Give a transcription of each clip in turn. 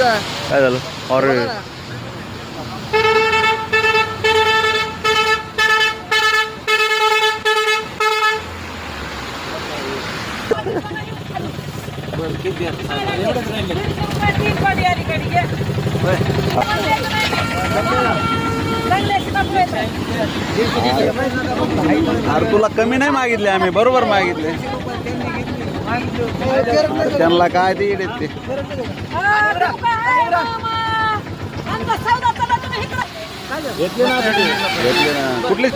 काय झालं? अरे अरे तुला कमी नाही मागितले आम्ही बरोबर मागितले. त्यांना काय ते येत ते घेतले ना कुठले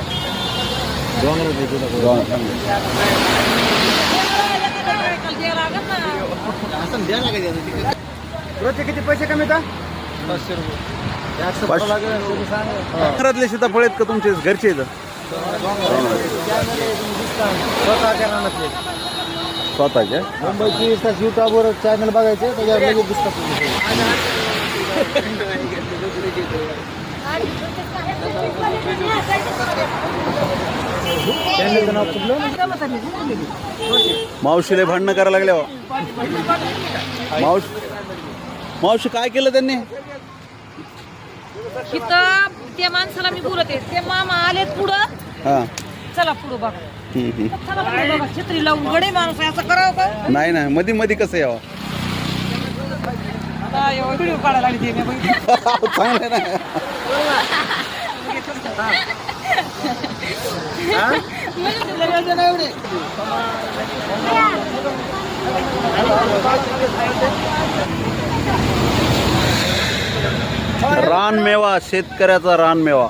रोजचे किती पैसे कमी का पाचशे रुपये घरातले सीताफळ आहेत का तुमचे घरचे आहेत स्वतःचे. मुंबईची युट्यूबवर चॅनल बघायचे त्याच्यावर लगेच दिसतात मावशीले भांडणं करायला लागले हो. मावशी मावशी काय केलं त्यांनी? इथं त्या माणसाला मी बोलते ते मामा आले पुढं. हा. चला पुढं बघा. हम्म, माणूस आहे, असं करावं का नाही ना. मध्ये मध्ये कसं यावं व्हिडिओ काढायला लागली मी बघितलं. चांगलं आहे ना रानमेवा शेतकऱ्याचा रान मेवा